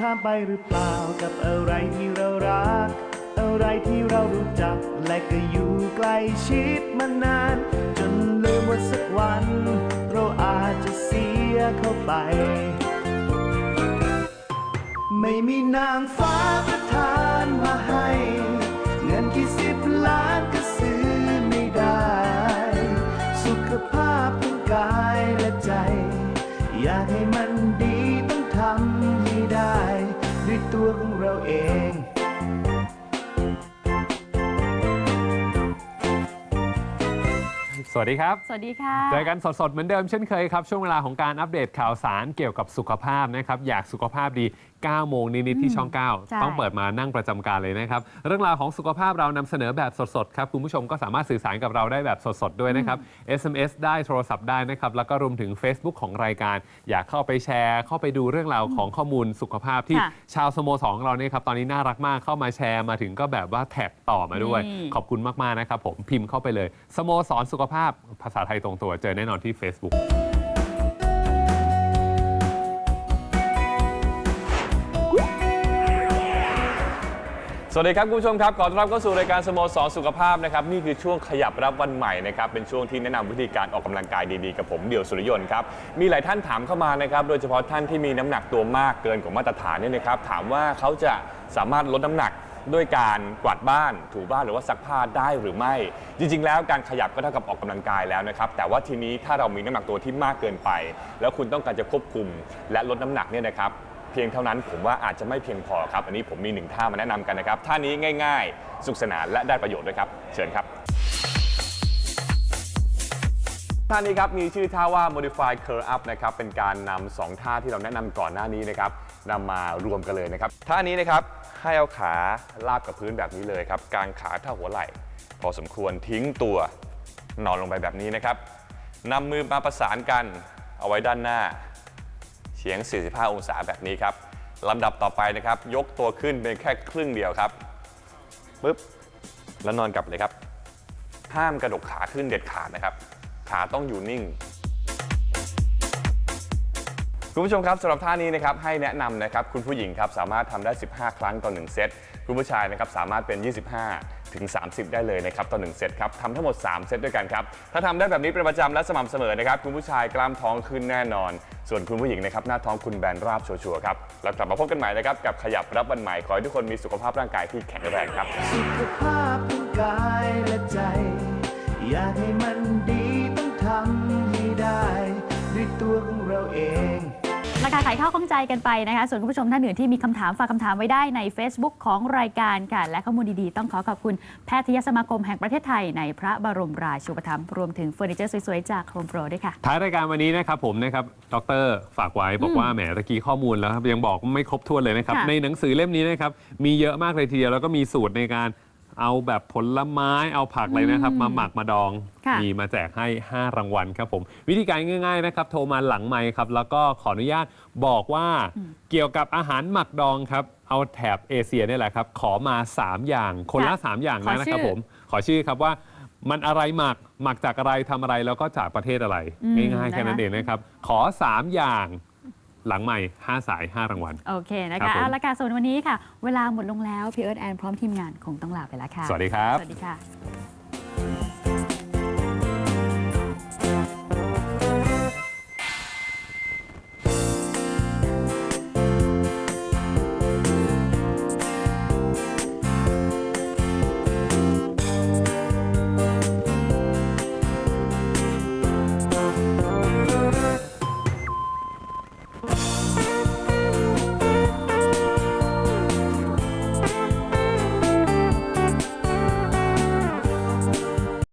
ข้ามไปหรือเปล่ากับอะไรที่เรารัก อะไรที่เรารู้จัก และก็อยู่ใกล้ชิดมานาน จนลืมว่าสักวัน เราอาจจะเสียเข้าไป ไม่มีนางฟ้าประทานมาให้ เงินกี่สิบล้านก็ซื้อไม่ได้ สุขภาพทั้งกายและใจ อยากให้มันดีต้องทำ ตัวของเราเอง สวัสดีครับ สวัสดีค่ะ เจอกันสดๆ เหมือนเดิมเช่นเคยครับ ช่วงเวลาของการอัปเดตข่าวสารเกี่ยวกับสุขภาพนะครับ อยากสุขภาพดี 9 โมงนิดๆที่ช่อง ใช่ 9 ต้องเปิดมานั่งประจำการเลยนะครับ เรื่องราวของสุขภาพเรานำเสนอแบบสดๆ ครับ คุณผู้ชมก็สามารถสื่อสารกับเราได้แบบสดๆ ด้วยนะครับ SMS ได้โทรศัพท์ได้นะครับ แล้วก็รวมถึง Facebook ของรายการ อยากเข้าไปแชร์ เข้าไปดูเรื่องราวของข้อมูลสุขภาพที่ค่ะชาวสโมสรของเราเนี่ยครับตอนนี้น่ารักมากเข้ามาแชร์มาถึงก็แบบว่าแท็กต่อมาด้วย นี่ ขอบคุณมากๆนะครับผมพิมพ์เข้าไปเลยสโมสรสุขภาพภาษาไทยตรงตัว เจอแน่นอนที่ Facebook สวัสดีครับคุณผู้ชมครับ ขอต้อนรับเข้าสู่รายการสโมสรสุขภาพนะครับนี่คือช่วงขยับรับวันใหม่นะครับเป็นช่วงที่แนะนำวิธีการออกกำลังกายดีๆ กับผมเดี่ยวสุริยนต์ครับมีหลายท่านถามเข้ามานะครับโดยเฉพาะท่านที่มีน้ำหนักตัวมากเกินกว่ามาตรฐานเนี่ยนะครับถามว่าเขาจะสามารถลดน้ำหนัก ด้วยการกวาดบ้านถูบ้านหรือว่าซักผ้าได้หรือไม่ จริง ๆ แล้วการขยับก็เท่ากับออกกำลังกายแล้วนะครับ แต่ว่าทีนี้ถ้าเรามีน้ำหนักตัวที่มากเกินไป แล้วคุณต้องการจะควบคุมและลดน้ำหนักเนี่ยนะครับ เพียงเท่านั้นผมว่าอาจจะไม่เพียงพอครับ อันนี้ผมมีหนึ่งท่ามาแนะนำกันนะครับท่านี้ง่าย ๆ สุขสนานและได้ประโยชน์ด้วยครับ เชิญครับ ท่านี้ครับมีชื่อท่าว่า modify curl up นะครับเป็นการนำสองท่าที่เราแนะนำก่อนหน้านี้นะครับ นำมารวมกันเลยนะครับท่านี้นะครับให้เอาขาลาบกับพื้นแบบนี้เลยครับกางขาเท่าหัวไหล่ พอสมควรทิ้งตัวนอนลงไปแบบนี้นะครับนำมือมาประสานกันเอาไว้ด้านหน้าเฉียง 45 องศาแบบนี้ครับลำดับต่อไปนะครับ ยกตัวขึ้นเป็นแค่ครึ่งเดียวครับปึ๊บแล้วนอนกลับเลยครับ ห้ามกระดกขาขึ้นเด็ดขาดนะครับ ขาต้องอยู่นิ่ง คุณผู้ชมครับสำหรับท่านี้นะครับให้แนะนำนะครับคุณผู้หญิงครับสามารถทำได้ 15 ครั้งต่อ1เซตคุณผู้ชายนะครับสามารถเป็น 25 ถึง 30 ได้เลยนะครับต่อ1เซตครับทำทั้งหมด 3 เซตด้วยกันครับถ้าทำได้แบบนี้เป็นประจำและสม่ำเสมอนะครับคุณผู้ชายกล้ามท้องขึ้นแน่นอน ส่วนคุณผู้หญิงนะครับหน้าท้องคุณแบนราบชัวร์ๆครับแล้วกลับมาพบกันใหม่นะครับกับขยับรับวันใหม่ขอให้ทุกคนมีสุขภาพร่างกายที่แข็งแรงครับ ขายข้าวข้องใจกันไปนะคะ ส่วนคุณผู้ชมท่านอื่นที่มีคำถามฝากคำถามไว้ได้ใน Facebook ของรายการค่ะ และข้อมูลดีๆ ต้องขอขอบคุณแพทยสมาคมแห่งประเทศไทย ในพระบรมราชูปถัมภ์รวมถึงเฟอร์นิเจอร์สวยๆ จากโฮมโปรด้วยค่ะ ท้ายรายการวันนี้นะครับผมนะครับ ดรฝากไว้บอกว่าแหมตะกี้ข้อมูลแล้วครับยังบอกไม่ครบถ้วนเลยนะครับค่ะในหนังสือเล่มนี้นะครับมีเยอะมากเลยทีเดียวแล้วก็มีสูตรในการ เอาแบบผลไม้เอาผักอะไรนะครับ มาหมักมาดอง ค่ะมีมาแจกให้ 5 รางวัลครับผม วิธีการง่าย ๆนะครับ โทรมาหลังไมค์ครับ แล้วก็ขออนุญาตบอกว่าเกี่ยวกับอาหารหมักดองครับ เอาแถบเอเชียเนี่ยแหละครับ ขอมา 3 อย่างคนละ ค่ะ3 อย่างขอนะนะครับชื่อผม ขอชื่อครับว่ามันอะไรหมักหมักจากอะไรทำอะไรแล้วก็จากประเทศอะไร อืมง่ายๆแค่นั้นนะคะ เองนะครับ ขอ 3 อย่าง หลังใหม่ 5 สาย 5 รางวัล โอเคนะครัคะบผม เอาละค่ะส่วนวันนี้ค่ะ เวลาหมดลงแล้ว พี่เอิร์ธแอนพร้อมทีมงานคงต้องลาไปแล้วค่ะ สวัสดีครับ สวัสดีค่ะ